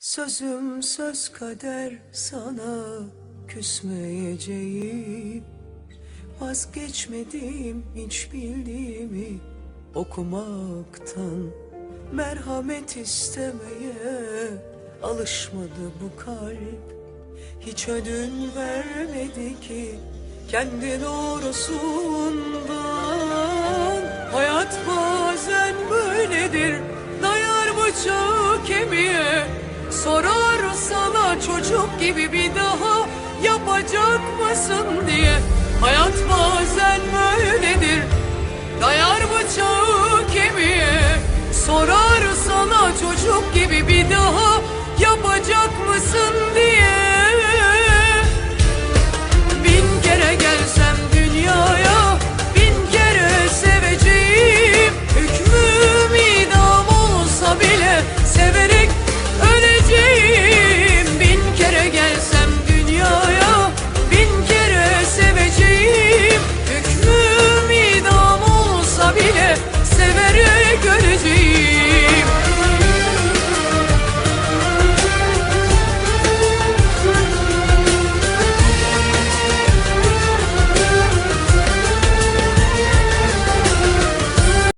Sözüm söz kader sana küsmeyeceğim. Vazgeçmedim hiç bildiğimi okumaktan. Merhamet istemeye alışmadı bu kalp. Hiç ödün vermedi ki kendi doğrusundan çocuk gibi bir daha yapacak mısın göreceğim.